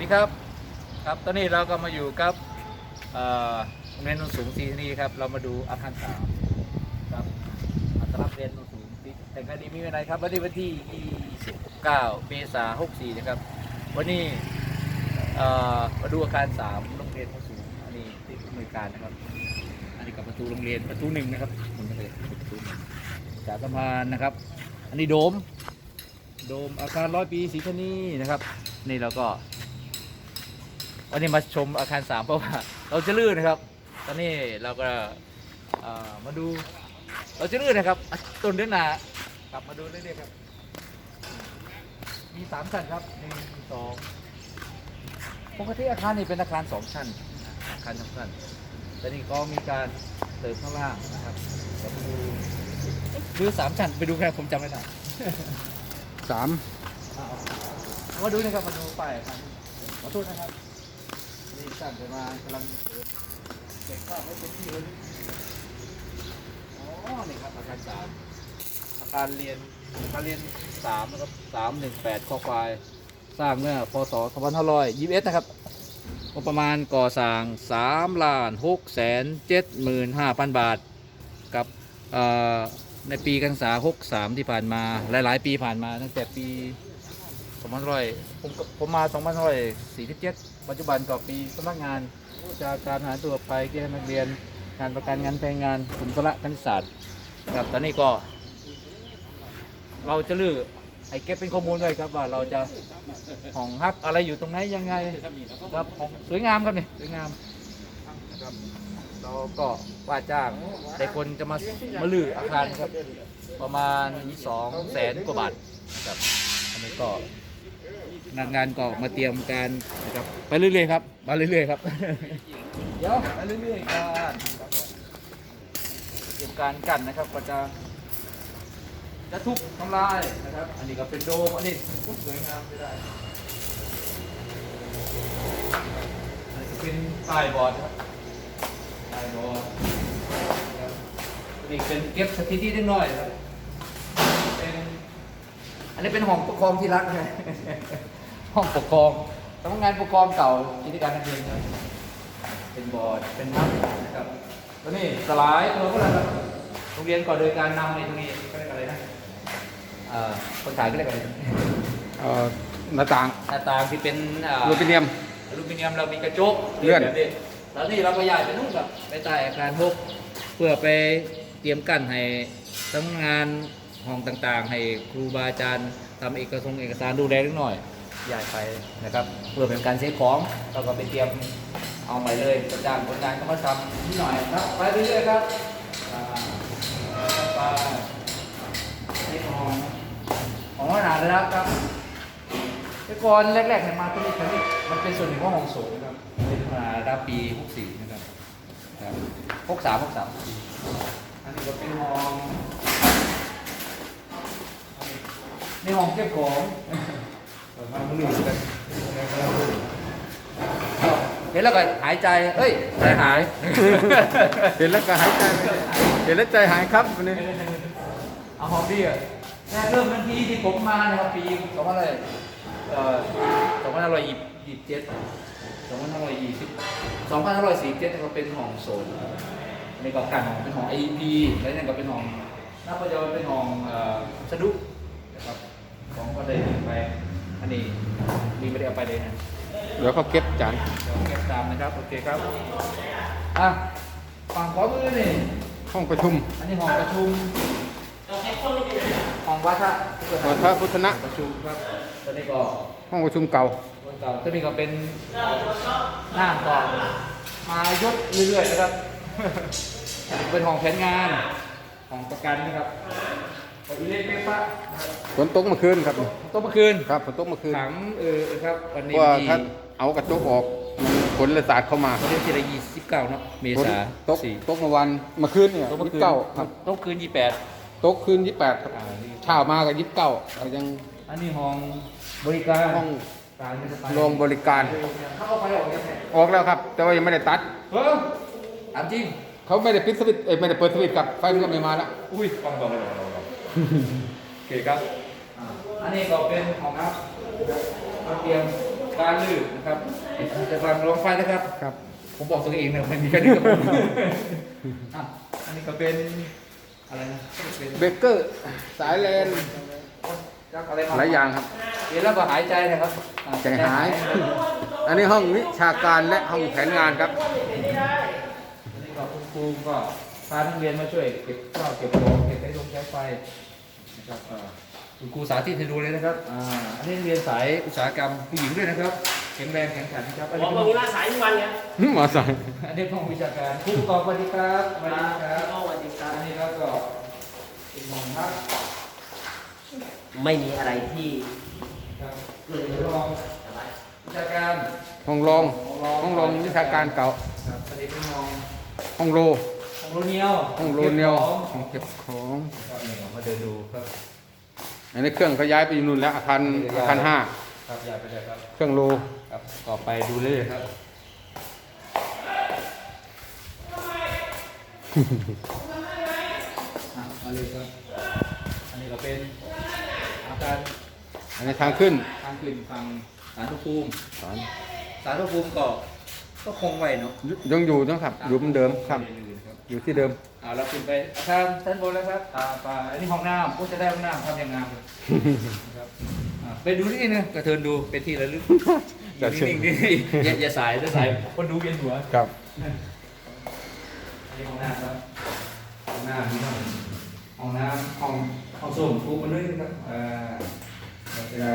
ดีครับครับตอนนี้เราก็มาอยู่กับเอ่อโรงเรียนนนสูงศรีนีครับ เรามาดูอาคารสามครับอัตลักษณ์เรียนนนสูงศรีแต่คดีมีอะไรครับวันที่วันที่ 29 เมษายน64 นะครับ วันนี้มาดูอาคารสามโรงเรียนนนสูงอันนี้ที่ผู้อำนวยการนะครับ อันนี้กับประตูโรงเรียนประตูหนึ่งนะครับมันก็เลยประตูหนึ่งจากสะพานนะครับ อันนี้โดม โดมอาคารร้อยปีศรีธนีนะครับ นี่เราก็ วันนี้มาชมอาคารสามเพราะว่าเราจะลื่นนะครับ ตอนนี้เราก็เอ่อมาดูเราจะลื่นนะครับอะต้นเดือนหนากลับมาดูเรื่อยๆครับ มีสามชั้นครับหนึ่งสองปกติอาคารนี้เป็นอาคารสองชั้นอาคารสองชั้นแต่นี่ก็มีการเติมข้างล่างนะครับเราไปดูดูสามชั้นไปดูครับผมจำไม่ได้สามเอาเอามาดูนะครับมาดูป้ายครับขอโทษนะครับนี่ สั่งไปมากำลังเปิดเก็บข้าวไว้เป็นที่เลยอ๋อนี่ครับอาคารสามอาคารเรียนอาคารเรียนสามนะครับสามหนึ่งแปดข้อควาย สร้างเมื่อพศสองพันห้าร้อยยี่สิบเอ็ดนะครับงบประมาณก่อสร้างสามล้านหกแสนเจ็ดหมื่นห้าพันบาท กับในปีการศึกษา63ที่ผ่านมาหลาย ๆ ปีผ่านมาตั้งแต่ปี2500ผมก็ผมมา2547 ปัจจุบันก็ปีสำนักงานผู้จากการหาตัวไปเกณฑ์นักเรียนงานประกันงานแพงงานกลุ่มธุระคณิตศาสตร์ครับตอนนี้ก็ เราจะลือไอ้เก็บเป็นข้อมูลไว้ครับว่าเราจะห้องฮักอะไรอยู่ตรงไหนยังไงครับของสวยงามครับนี่สวยงามครับเราก็ว่าจ้างแต่คนจะมามาลืออาคารครับ ประมาณ2แสนกว่าบาทครับอันนี้ก็ พนักงานก็มาเตรียมการนะครับไปเรื่อยๆครับมาเรื่อยๆครับ เดี๋ยวไปเรื่อยๆกันเตรียมการกันนะครับก็จะจะทุบทำลายนะครับ อันนี้ก็เป็นโดมอันนี้อุ๊ยสวยงามไม่ได้อันนี้ก็เป็นป้ายบอร์ดครับไอ้บอนี่เป็นเก็บสถิติเล็กน้อยครับเป็นอันนี้เป็นห้องปกครองที่รักนะ ห้องปกครองสำนักงานปกครองเก่ากิจการนักเรียนครับเป็นบอร์ดเป็นนับนะครับแล้วนี่สลายตัวก็แล้วครับโรงเรียนก่อนโดยการนำในตรงนี้ก็เรียกอะไรนะเอ่อคนขายก็เรียกอะไรนะเอ่อหน้าต่างหน้าต่างที่เป็นอ่าอลูมิเนียมอลูมิเนียมเรามีกระจกเลื่อนแบบนี้แล้วนี่เราก็ย้ายไปนู่นกับไปใต้อาคารพกเพื่อไปเตรียมกั้นให้สำนักงานห้องต่างๆ ให้ครูบาอาจารย์ทำเอกสงค์เอกสารดูแลนิดหน่อย ย้ายไปนะครับ เพื่อเป็นการเซฟของเราก็ไปเตรียมเอาไปเลยประจานคนงานก็มาทำนิดหน่อยครับ ไปเรื่อยๆครับอ่าไปในห้องของหนาดเลยนะครับแต่ก่อนแรกๆเนี่ยมาที่นี่ครั้งนี้มันเป็นส่วนหนึ่งของห้องโสงนะครับเป็นมาดาปี64นะครับครับ63 63อันนี้ก็เป็นห้องนี่ห้องเก็บของ เปิดมามือหนึ่งกันเห็นแล้วก็หายใจ เอ้ยใจหาย เห็นแล้วก็หายใจไม่ได้เห็นแล้วใจหายครับวันนี้เอาหอมดีอะแรกเริ่มทันทีที่ผมมานะครับปีสองพันอะไรเอ่อสองพันห้าร้อยยี่สิบเจ็ดสองพันห้าร้อยยี่สิบสองพันห้าร้อยสี่สิบเจ็ดก็เป็นห้องโซนอันนี้ก็กันของเป็นห้อง IEP แล้วนี่ก็เป็นห้องนับประโยชน์เป็นห้องเอ่อสะดุกนะครับของก็ได้ไปอั นนี้มีไม่ได้เอาไปเลยนะเดี๋ยวเขาเก็บจานเดี๋ยวเก็บตามนะครับโอเคครับอะฝั่งขวามือนี่ห้องประชุม อันนี้ห้องประชุมห้องวัฒนวัดพระพุทธนะประชุมครับตอนนี้ก็ห้องประชุมเก่าคนเก่าตอนนี้ก็เป็นหน้าต่อมายศเรื่อยๆนะครับเป็นห้องแผนงานห้องประกันนะครับก็อิ เล็กเปปะฝนตกเมื่อคืนครับต้นเมื่อคืนครับฝนตกเมื่อคืนถังเออครับวันเพนี้ราะว่าที่ถ้าเอากระจกออกมันฝนเลยสาดเข้ามาวันนี้ที่ได้ยี่สิบเก้าเนาะเมฝนษาตกสี่ตกเมื่อวันเมื่อคืนเนี่ยต้นเมื่อยี่คืสินบเก้าครับต้นคืนยี่แปดตกคืนยี่สิบแปดครับอ่านี่เช้ามาก็ยี่สิบเก้ายังอันนี้ห้องบริการห้องการไม่ได้ไปโรงบริการเข้าไปออกยังไงออกแล้วครับ แต่ว่ายังไม่ได้ตัดเฮ้ยถามจริงเขาไม่ได้ปิดสวิตช์เอ้ยไม่ได้เปิดสวิตช์กับไฟมันก็ไม่มาละอุ้ยฟังบอกเลย โอเคครับอ่าอันนี้ก็เป็นของครับมาเตรียมกการลื่นนะครับจะวางลงไฟนะครับ ครับ ผมบอกตัวเองนะไม่มีแค่นี้กับผมอะอันนี้ก็เป็นอะไรนะเป็นเบเกอร์ สายเลนยักษ์อะไรมาหลายอย่างครับ เห็นแล้วก็หายใจนะครับอะใจหาย อันนี้ห้องวิชาการและห้องแผนงานครับ อันนี้ก็คุณครูก็ พานักเรียนมาช่วยเก็บข้าวเก็บของเก็บไฟลงใช้ไฟนะครับอ่าคุณครูสาธิตให้ดูเลยนะครับอ่าอันนี้เรียนสายอุตสาหกรรมผู้หญิงด้วยนะครับแข็งแรงแข็งขันนะครับอันหมอนี้บอกเป็นว่าสายทุกวันไงหมาใส่อันนี้ห้องวิชาการครูประกอบสวัสดีครับสวัสดีครับสวัสดีครับอันนี้แล้วก็เป็นห้องพักไม่มีอะไรที่ครับเกิดรองวิชาการห้องรองห้องรองวิชาการเก่าครับอันนี้เป็นห้องห้องโลห้อง โรเนียวห้องโลเนียวก็บของห้องเก็บของครับนี่เรามาเดินดูครับอันนี้เครื่องเขาย้ายไปอยู่นู่นแล้วอาคารอาคารห้าครับอยากไปเลยครับเครื่องโลครับต่อไปดูเลยครับอะมาเลยครับอันนี้ก็เป็นอาการอันนี้ทางขึ้นทางขึ้นทางสารพระภูมิสอนสารพระภูมิก็ก็คงไว้เนาะยังอยู่นะครับอยู่เหมือนเดิมครับ อยู่ที่เดิม อ่าเราขึ้นไปอาคารชั้นบนแล้วครับอ่าไปอันนี้ห้องน้ำก็จะได้ห้องน้ำทำอย่างงามเลยนะครับอ่าไปดูนี่นะกระเทินดูเป็นที่ระลึกจะเชิญ นิ่งๆนี่อย่าอย่าสายอย่าสายคนดูเวียนหัว ครับอันนี้ห้องน้ำครับห้องน้ำนี่ห้องห้องน้ำห้องห้องส้วมคูมันด้วยนะครับเอ่อเราจะได้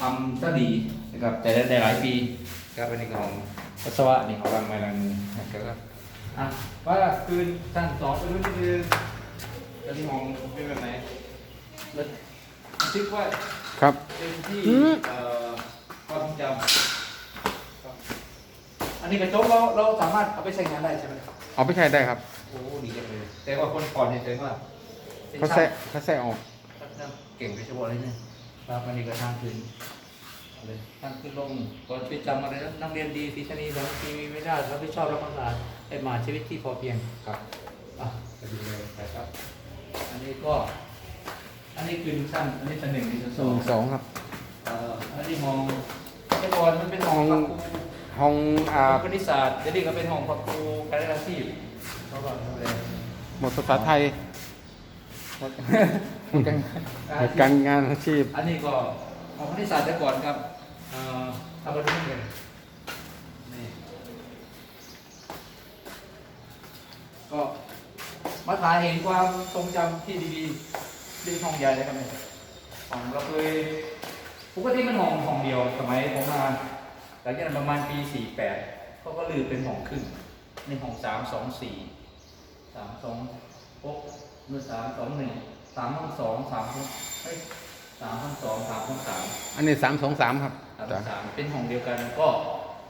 ทำซะดีนะครับแต่ได้ได้หลายปีครับอันนี้ก็ของปัสสาวะนี่ของรังไม้รังมือนะครับ อะว่าคืนชั้นสองไปดูนิดนึงแล้วที่ห้องเป็นแบบไหนแล้วคิดว่าครับ เป็นที่อืมเอ่อความทรงจำครับอันนี้กระจกเราเราสามารถเอาไปใช้งานได้ใช่ไหมเอาไปใช้ได้ครับโอ้ดีจังเลยแต่ว่าคนก่อนเนี่ยแสดงว่าเป็นเขาช่างแซะเขาแซะออกเก่งไปเฉพาะเลยเนี่ยครับอันนี้ก็ทางขึ้นเอาเลยทางขึ้นลงก่อนไปจำอะไรนะนักเรียนดีฟิชนีสองทีมีไม่ได้รับผิดชอบรับความสะอาดไอ้หมาชีวิตที่พอเพียงครับอะไปดูเลยนะครับ อันนี้ก็ อันนี้คือชั้นอันนี้ชั้นหนึ่งนี่ชั้นหสองนึ่งสองครับเอ่ออันนี้มองแต่ก่อนมันเป็นห้องพักครูห้องอ่าคณิตศาสตร์เดี๋ยวนี้ก็เป็นห้องพักครูการเรียนอาชีพเขาก็ดูแลหมดภาษาไทยหมดหมดการงานอาชีพ อันนี้ก็ ห้องคณิตศาสตร์แต่ก่อนครับเอ่อทำมาดูนี่เลยนี่ก็มาถ่ายเห็นความทรงจำที่ดีๆที่ห้องใหญ่เลยครับเนี่ยห้องเราเคยปกติมันห้องห้องเดียวสมัยผมมาหลังจากนั้นประมาณปี 48เขาก็ลือเป็นห้องครึ่งในห้อง3 2 4สามสองหกหนึ่งสามสองหนึ่งสามห้องสองสามห้องเฮ้ย สามห้องสองสามห้องสามอันนี้สามสองสามครับสามห้จ้ะองสามเป็นห้องเดียวกันก็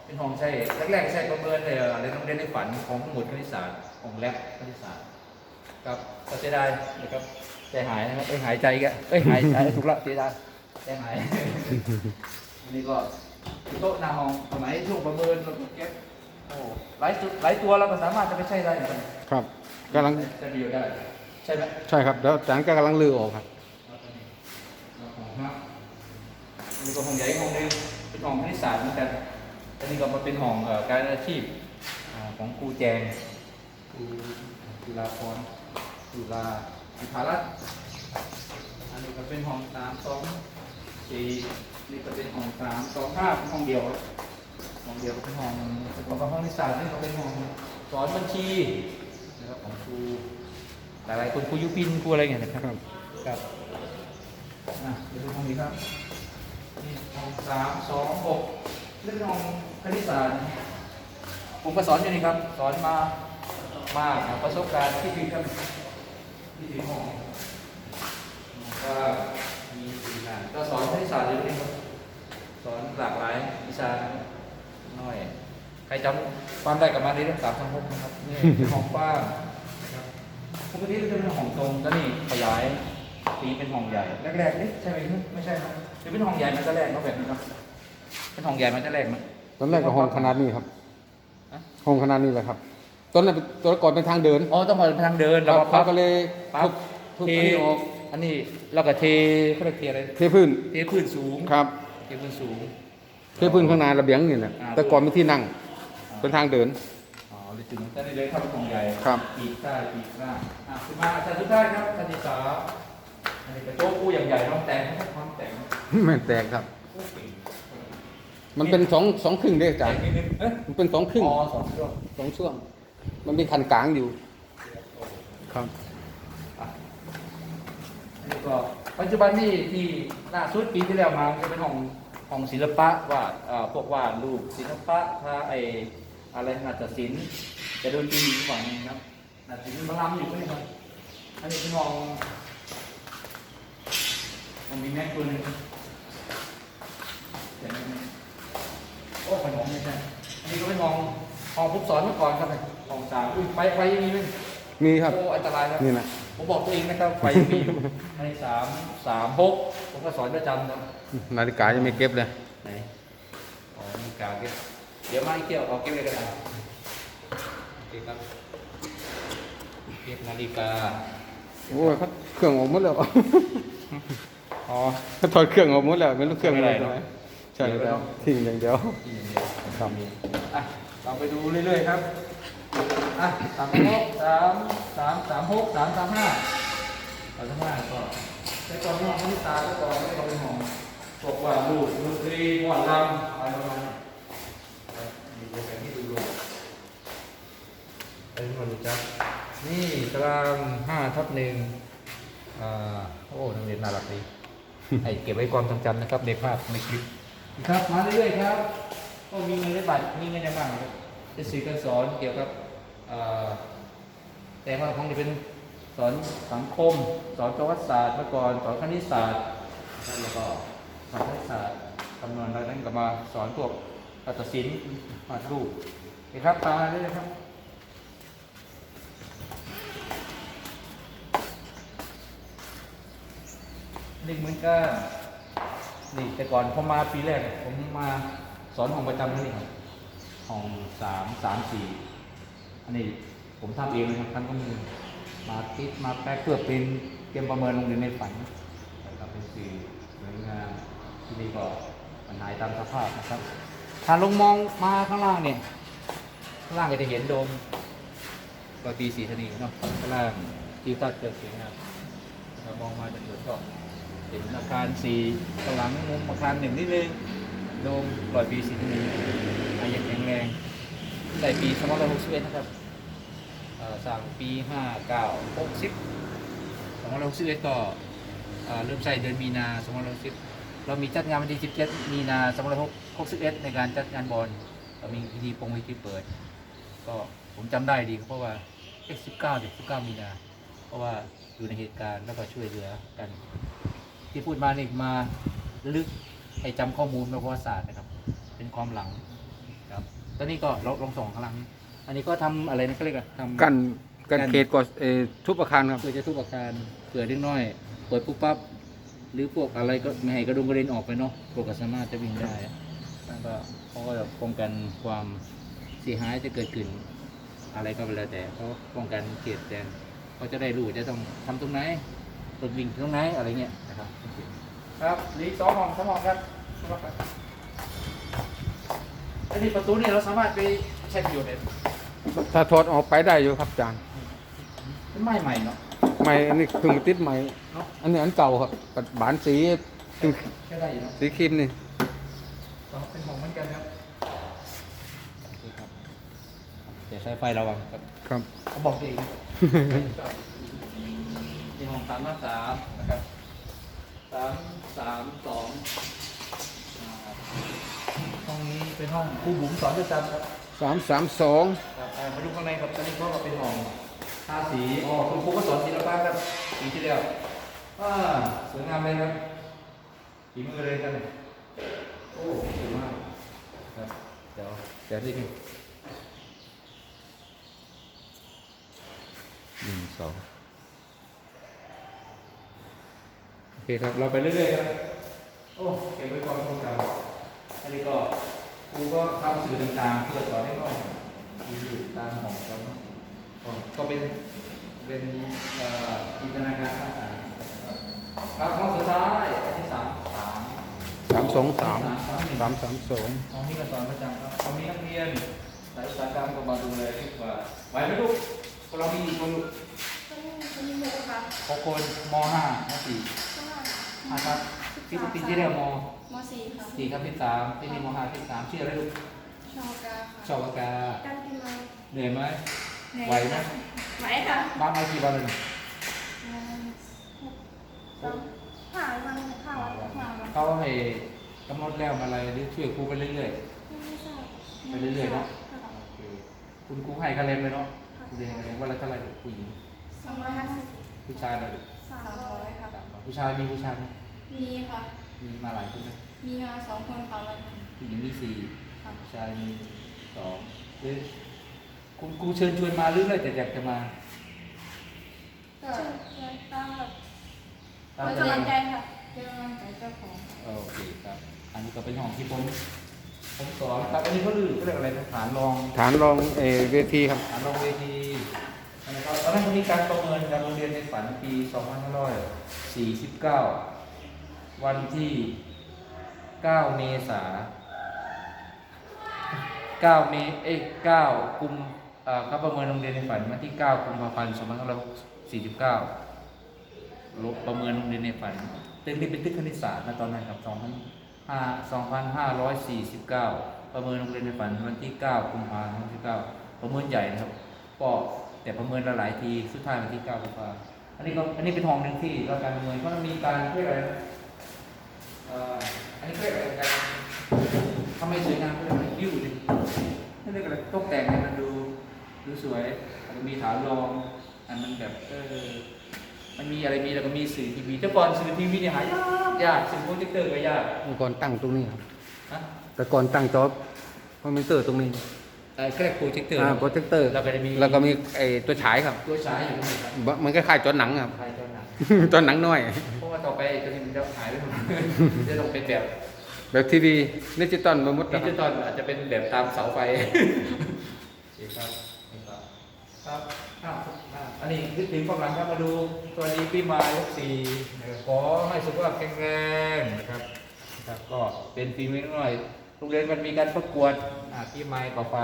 เป็นห้องใช่แรกๆใช่ประเมินเลยอะไรต้องเรียนในฝันของหมุดคณิตศาสตร์ของแลบคณิตศาสตร์ครับก็เสียดายนะครับใจหายนะครับเอ้ยหายใจอีกอะเอ้ยหายใจถูกละเสียดายใจหายอันนี้ก็โต๊ะหน้าห้องสมัยช่วงประเมินเราก็เก็บโอ้หลายจุดหลายตัวเราก็สามารถจะไปใช้ได้เหมือนกันครับกำลังจะดีอยู่ได้ใช่ไหมใช่ครับแล้วจากนั้นก็กำลังลือออกครับ อันนี้ก็ห้องใหญ่ห้องหนึงเป็นห้องคณิตศาสตร์เหมือนกันอันนี้ก็มาเป็นห้องเอ่อการอาชีพอ่าของครูแจงครูจุฬาพรจุฬาอิภารัตน์อันนี้ก็เป็นห้องสามสองสี่นี่ก็เป็นห้องสามสองห้าเป็นห้องเดียวห้องเดียวเป็นห้องแล้วก็ห้องคณิตศาสตร์นี่ก็เป็นห้องสอนบัญชีนะครับของครูหลายๆคนครูยุพินครูอะไรเงี้ยนะครับครับครับ อะเดี๋ยวดูห้องนี้ครับนี่ห้องสามสองหกเรื่องห้องคณิตศาสตร์ผมก็สอนอยู่นี่ครับ สอนมามากนะประสบการณ์ที่ดีครับที่ดีห้องก็มีสี่งานก็สอนคณิตศาสตร์อยู่นี่ครับ สอนหลากหลายวิชาน้อยใครจำความได้กลับมาเรื่องสามสองหกนะครับนี่เป็นห้องกว้างนะครับปกติมันจะเป็นห้องตรงแล้วนี่ขยาย ตีเป็นห้องใหญ่แรกๆนี่ใช่ไหมไม่ใช่ครับหรือเป็นห้องใหญ่มันจะแรกเนาะแบบนี้เนาะเป็นห้องใหญ่มันจะแรกไหมตอนแรกก็ห้องขนาดนี้ครับฮะห้องขนาดนี้แหละครับตอนนั้นเป็นตัวก่อนเป็นทางเดินอ๋อต้องมาทางเดินเราแล้วก็เขาพับก็เลยพัทุบบทุบเทอันนี้ออกอันนี้เราก็เทเขาเรียกเทอะไรเทพื้นเทพื้นสูงครับเทพื้นสูงเทพื้นข้างในระเบียงนี่นะอ่าแต่ก่อนมีที่นั่ง เป็นทางเดินอ๋อเลยถึงแต่นี่เลยครับของใหญ่ครับปีกใต้ปีกล่างอะขึ้นมาอาจารย์ทุกท่านครับท่านที่สาม อันนี้เป็นโต๊ะคู่อย่างใหญ่น้องแต่งให้ความแต่งไม่แตกครับโอ้เก่งมันเป็นสองสองครึ่งเด้อาจารย์ แต่งนิดนึงเอ๊ะมันเป็นสองครึ่งอ๋อสองช่วงสองช่วง มันมีคันกลางอยู่ ครับ อันนี้ก็ปัจจุบันนี่ที่ล่าสุดปีที่แล้วมาจะเป็นห้องห้องศิลปะวาดเอ่อพวกวาดรูปศิลปะถ้าไออะไรนาฏศิลป์จะโดนตีอีกฝั่งหนึงครับนาฏศิลป์มาลำอยู่ก็นี่ครับอันนี้เป็นห้อง ห้องมีแม็กตัวหนึงเห็นไหมโอ้ขนมไม่ใช่อันนี้ก็เป็นห้องห้องฟุกสอนเมื่อก่อนครับเนี่ยห้องสามอุ้ยไฟไฟยังมีไหมมีครับ โอ้อันตรายครับนี่นะ ผมบอกตัวเองนะครับไฟมีอยู่ในสามสามหกผมก็สอนประจำนะนาฬิกายังไม่เก็บเลยไหนอ๋อมีกาเก็บเดี๋ยวมาอีกเที่ยวเอาเก็บเลยก็ได้โอเคครับเก็บนาฬิกาโอ้ยเขาเครื่องออกหมดแล้ว อ๋อเขาถอดเครื่องออกหมดแล้วไม่รู้เครื่องอะไรไม่เป็นไรนะใช่เดี๋ยวแล้วเนาะทิ้งอย่างเดียวที่อย่างเดียวครับอะเราไปดูเรื่อยๆครับอะสามหกสามสามสามหกสามสามห้าสามสามห้าก็ในตอนนี้ของนิตาก็ตอนนี้เราเป็นของบอกว่าลูกดนตรีหมอลำอะไรประมาณนี้มีโปรแกรมที่ดูดูเป็นมาดูจักนี่ตารางห้าทับหนึ่งอ่าโอ้นักเรียนน่ารักดี ให้เก็บไว้ความทรงจำนะครับในภาพในคลิปครับมาเรื่อยๆครับก็มีเงินในบัตรมีเงินในบ้างครับจะสื่อการสอนเกี่ยวกับแต่ว่าของจะเป็นสอนสังคม สอนประวัติศาสตร์เมื่อก่อนสอนคณิตศาสตร์แล้วก็สอนคณิตศาสตร์คำนวณอะไรนั้นก็มาสอนพวกอัตศิลป์วาดรูปนะครับตามมาเรื่อยๆครับ หนึ่งเหมือนกันนี่แต่ก่อนผมมาปีแรกผมมาสอนห้องประจำนี่ครับห้องสามสามสี่อันนี้ผมทำเองนะครับท่านก็มีมาติดมาแป๊กเพื่อเป็นเตรียมประเมินโรงเรียนในฝันนะครับเป็นสื่อหน่วยงานที่นี่ก็มันหายตามสภาพนะครับ ถ้าลงมองมาข้างล่างเนี่ยข้างล่างก็จะเห็นโดมปอตีสีธนีเนาะข้างล่างที่ตัดเกิดเสียงนะครับมองมาจากจุดก็ เห็นอาคารสีกำลังมุมอาคารหนึ่งนิดนึงโดมปล่อยปีสีนี้อายังแข็งแรงใส่ปี2561นะครับเอ่อสั่งปี59 60 2561ก็เอ่อเริ่มใส่เดือนมีนา2560เรามีจัดงานวันที่17มีนา2561 ในการจัดงานบอลเรามีพิธีปงพิธีเปิด ก็ผมจำได้ดีเพราะว่าเอ๊ะ19เด็ก19 มีนา เพราะว่าอยู่ในเหตุการณ์แล้วก็ช่วยเหลือกัน ที่พูดมานี่มาลึกให้จำข้อมูลประวัติศาสตร์นะครับ เป็นความหลังครับตอนนี้ก็ลองลองส่องข้างหลัง อันนี้ก็ทำอะไรนะก็เรียกว่าทำกันกัน เขตก่อเอ่อทุบอาคารครับ เพื่อจะทุบอาคารเผื่อเล็กน้อยเปิดปุ๊บปั๊บหรือพวกอะไรก็ไม่ให้กระดุมกระเด็นออกไปเนาะพวกก็สามารถจะวิ่งได้แล้วก็เขาก็จะป้องกันความเสียหายจะเกิดขึ้น อะไรก็แล้วแต่เขาป้องกันเขตแดนเขาจะได้รู้จะต้องทำตรงไหนรถวิ่งตรงไหนอะไรเงี้ยนะครับ ครับนี่สองห้องสองห้องครับอันนี้ประตูนี่เราสามารถไปใช้ประโยชน์ได้ถ้าถอดออกไปได้อยู่ครับอาจารย์เป็นไม้ใหม่เนาะไม้อันนี้เพิ่งมาติดใหม่เนาะอันนี้อันเก่าครับปัดบานสีสีใช้ได้อยู่เนาะสีครีมนี่สองเป็นห้องเหมือนกันครับโอเคครับเดี๋ยวใช้ไฟระวังครับครับเขาบอกเองนี่ห้องสามห้าสามนะครับสามสามสองอ่าห้องนี้เป็นห้องครูบุ๋มสอนประจำครับสามสามสองครับอ่ามาดูข้างในครับตอนนี้ก็เป็นห้องทาสีอ๋อคุณครูก็สอนศิลปะครับปีที่แล้วอ่าสวยงามเลยครับฝีมือเลยครับเนี่ยโอ้สวยมากครับเดี๋ยวเดี๋ยวนี่หนึ่งสอง โอ เคครับ เราไปเรื่อยๆครับ โอ้ เก็บไว้ความทรงจำอันนี้ก็ครูก็ทำสื่อต่างๆเพื่อสอนให้น้องมีอยู่ตามของเขาเนาะก็ก็เป็น เป็นเอ่อจินตนาการสร้างสรรค์ครับห้องสุดท้ายอันที่สามสามสสามสองสามสามหนึ่งสามสามสองห้องนี้ก็สอนประจำครับตอนนี้นักเรียนสายอุตสาหกรรมก็มาดูแลทุกว่าไหวไหมลูกพวกเรามีกี่คนลูกมีหมูค่ะหกคนมห้ามสี่ ห้าครับที่ปีที่แล้วมมสี่ค่ะ สี่ครับที่สามที่นี่มห้าที่สามชื่ออะไรลูกชอกาชอบปากกาการกินมาเหนื่อยไหม ไหวไหม ไหวค่ะบ้านมากี่วันเลยสองห้าวันห้าวันห้าวันเขาให้กำหนดแล้วมาอะไรหรือช่วยครูไปเรื่อย ไม่ทราบๆไปเรื่อยๆเนาะโอเคคุณครูให้คะแนนเลยเนาะเรียนคะแนนว่าละเท่าไหร่ลูกผู้หญิงสองร้อยห้าสิบผู้ชายเราลูกสามร้อยค่ะ ผู้ชายมีผู้ชายไหมมีค่ะ มีมาหลายคนไหมมีมาสองคนค่ะวันผู้หญิงมีสี่ผู้ชายมีสองหรือคุณครูเชิญชวนมาเรื่อยๆแต่อยากจะมาก็ตามแบบตามเป็นกำลักำลังงใจค่ะเป็นกำลังใจเจ้าของโอเคครับ อันนี้ก็เป็นห้องที่ผมผมสอนครับอันนี้เขาเรียกเขาเรียกอะไรนะฐานรองฐานรองเออเวทีครับฐานรองเวที นะครับตอนนั้นมีการประเมินการโรงเรียนในฝันปี 2549 วันที่ 9 เมษา9เมเอ้9กุมเขาประเมินโรงเรียนในฝันวันที่ 9 กุมภาพันธ์ 2549ลบประเมินโรงเรียนในฝันตึกนี้เป็นตึกคณิตศาสตร์นะตอนนั้นครับ2549 ประเมินโรงเรียนในฝันวันที่ 9 กุมภาพันธ์2549ประเมินใหญ่นะครับก็ แต่ประเมินละหลายทีสุดท้ายวันที่9กุมภาพันธ์อันนี้ก็อันนี้เป็นห้องหนึ่งที่เราการประเมินเพราะมันมีการเรียกอะไรนะเอ่ออันนี้เรียกอะไรกันทำให้สวยงามเรียกอะไรวิวดินี่เรียกอะไรตกแต่งให้มันดูดูสวยแล้วมีฐานรองอันมันแบบเออมันมีอะไรมีแล้วก็มีสื่อทีวีแต่ก่อนสื่อทีวีเนี่ยหายากยากสื่อโปรเจคเตอร์ก็ยากเมื่อก่อนตั้งตรงนี้ครับนะแต่ก่อนตั้งจอคอมพิวเตอร์ตรงนี้ เออแค่โปรเจคเตอร์อ่าโปรเจคเตอร์แล้วก็จะมีแล้วก็มีไอตัวฉายครับ ตัวฉายอยู่ตรงไหนครับบมันก็คล้ายๆจอหนังครับ ใครตัวหนังจอหนังน้อย เพราะว่าต่อไปตัวนี้มันจะหายไปหมดจะต้องเป็นแบบแบบทีวีดิจิตอลมาหมดดินะคจิรับตอลอาจจะเป็นแบบตามเสาไฟโอเคครับนี่ครับครับอ้าวอ่าอันนี้คิดถึงความหลังครับมาดูสวัสดีปีใหม่ยกสี่นะครับขอให้สุขภาพแข็งแรงนะครับนะครับ ก็เป็นปีใหม่หน่อย โรงเรียนมันมีการประกวดอ่าปีใหม่ต่อไป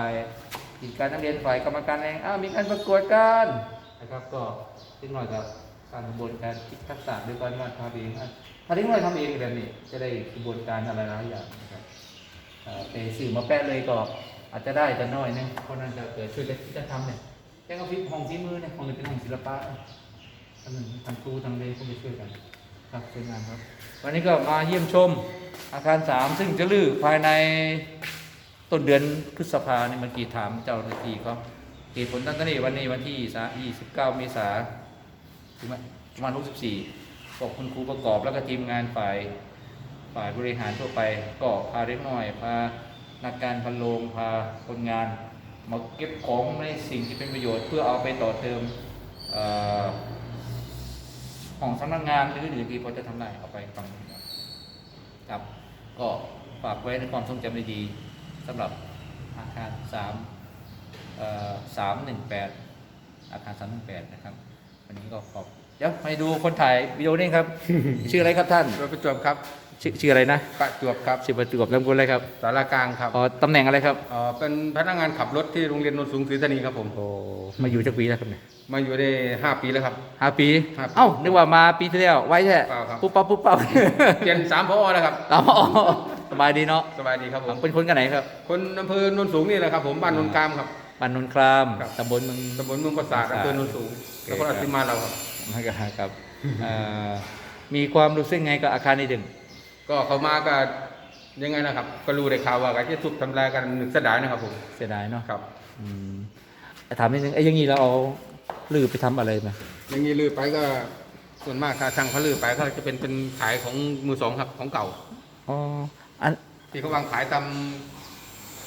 กิจการนักเรียนฝ่ายกรรมการเองอ้าวมีการประกวดกันนะครับก็ทิ้งหน่อยกับการกระบวนการคิดทักษะด้วยการวาดภาพเองนะถ้าทิ้งหน่อยทำเองแบบนี้จะได้กระบวนการอะไรหลายอย่างนะครับเอ่อไปสื่อมาแปะเลยก็อาจจะได้แต่น้อยนึงเพราะนั้นจะเกิดช่วยกันที่จะทำเนี่ยแจ้งเอาฟิห้องฝีมือเนี่ยห้องนี้เป็นห้องศิลปะทำหนึ่งทำครูทำเลยพวกไปช่วยกัน ครับสวยงามครับ วันนี้ก็มาเยี่ยมชมอาคารสามซึ่งจะลื้อภายในต้นเดือนพฤษภาเนี่ยเมื่อกี้ถามเจ้าหน้าที่เขาเหตุผลตั้งแต่นี้วันนี้วันที่29เมษายนถึงไหมประมาณ64บอกคุณครูประกอบแล้วก็ทีมงานฝ่ายฝ่ายบริหารทั่วไป ก็พาเล็กน้อยพานักการพันโรงพาคนงานมาเก็บของในสิ่งที่เป็นประโยชน์เพื่อเอาไปต่อเติมอ ของสำนักงานหรือหรือที่พอจะทำได้เอาไปฟังครับครับ ก็ฝากไว้ในความทรงจำดีๆสำหรับอาคารสามสามหนึ่งแปดอาคารสามหนึ่งแปดนะครับ วันนี้ก็ขอบเดี๋ยวไปดูคนถ่ายวิดีโอนี่ครับ ชื่ออะไรครับท่าน รถประจวบครับ ชื่อชื่ออะไรนะประจวบครับชื่อประจวบนามสกุลอะไรครับสารากลางครับอ๋อตำแหน่งอะไรครับเอ่อเป็นพนักงานขับรถที่โรงเรียนโนนสูงศรีธานีครับผมโอ้มาอยู่จักปีแล้วครับเนี่ยมาอยู่ได้ห้าปีแล้วครับห้าปีห้าปีเอ้านึกว่ามาปีที่แล้วไว้แท้เปล่าครับปุ๊บปั๊บปุ๊บปั๊บเปลี่ยนสามพอแล้วครับอ๋อสบายดีเนาะสบายดีครับผมเป็นคนกันไหนครับ คนอำเภอโนนสูงนี่แหละครับผมบ้านโนนกามครับบ้านนนครามครับตำบลเมืองตำบลเมืองประสาทอำเภอโนนสูงโอเคนครราชสีมาเราครับไม่กครับเอ่อมีความรู้สึกไงกับอาคารนี้ดึง ก็เขามาก็ยังไงนะครับ ก็รู้ได้ข่าวว่าก็จะทุบทำลายกันหนึ่งเสยดายนะครับผมเสียดายเนาะครับอืมถามนิดนึงไอ้ยอยังงี้เราเอาลือไปทำอะไรมาอย่างนี้ลือไปก็ส่วนมากถ้าช่างเขาลือไปก็จะเป็นเป็นขายของมือสองครับของเก่า อ๋ออัน ที่เขาวางขายตาม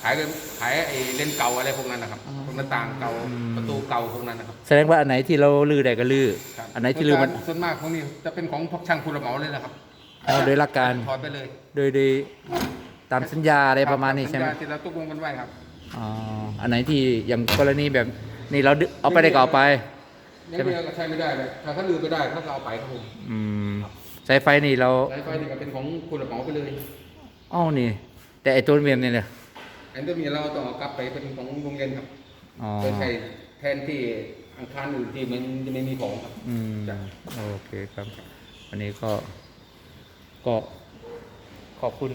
ขายกันขายไอ้เลนส์เก่าอะไรพวกนั้นนะครับอ๋อพวกหน้าต่างเก่าอืม ประตูเก่าพวกนั้นนะครับ แสดงว่าอันไหนที่เราลือได้ก็ลือ ครับอันไหนที่ลือมันส่วนมากพวกนี้จะเป็นของพวกช่างผู้รับเหมาเลยนะครับ เอาโดยหลักการ ถอดไปเลยโดยโดยตามสัญญาอะไรประมาณนี้ใช่ไหมสัญญาที่เราตกลงกันไว้ครับ อ๋ออันไหนที่อย่างกรณีแบบนี่เราดึเอาไปได้ก็เอาไปยังเดียวก็ใช้ไม่ได้เลยถ้าเขาลือไปได้เขาก็เอาไปครับผมอืมสายไฟนี่เราสายไฟนี่ก็เป็นของผู้รับเหมาไปเลยอ้าวนี่ แต่ไอตัวเมียมเนี่ยเนี่ยอันนี้มีเราต้องเอากลับไปเป็นของโรงเรียนครับอ๋อเพื่อใช้แทนที่อังคารอื่นที่มันจะไม่มีของครับ อืมจ้ะโอเคครับ วันนี้ก็ ก็ขอบคุณ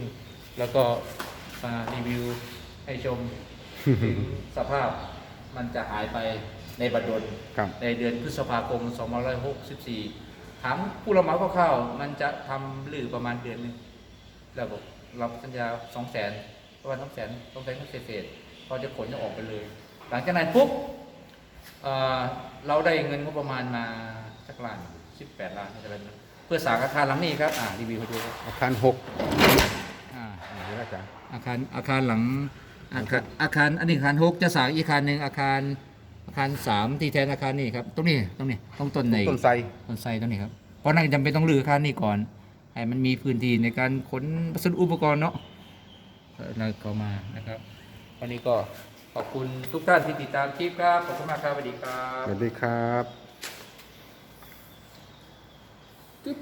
แล้วก็มารีวิวให้ชมถึงสภาพมันจะหายไปในบัดดลครับ ในเดือนพฤษภาคม 2564 ถามผู้รับเหมาคร่าวๆมันจะทำหรือประมาณเดือนหนึงแล้วบอกรับสัญญา 2 0 0 0 0 0ประมาณ2 0 0 0 0 0 2 0 0 0 0เศษๆพอจะขนจะออกไปเลย หลังจากนั้นปุ๊บเอ่อเราได้เงินงบประมาณมาสักล้าน 18 ล้านอะไรนะเพื่อสร้างอาคารหลังนี้ครับอ่ารีวิวให้ดูครับอาคารหกอ่านี่นะจ๊ะอาคารอาคารหลังอาคารอาคารอันนี้อาคารหกจะสร้างอีกอาคารหนึ่งอาคารอาคารสามที่แทนอาคารนี่ครับตรงนี้ตรงนี้ตรงต้นในต้นไทรต้นไทรตรงนี้ครับเพราะนั่นจำเป็นต้องรื้ออาคารนี่ก่อนให้มันมีพื้นที่ในการขนวัสดุอุปกรณ์เนาะเออนั่นก็มานะครับวันนี้ก็ขอบคุณทุกท่านที่ติดตามคลิปครับขอบคุณมากครับสวัสดีครับสวัสดีครับ จึ๊บ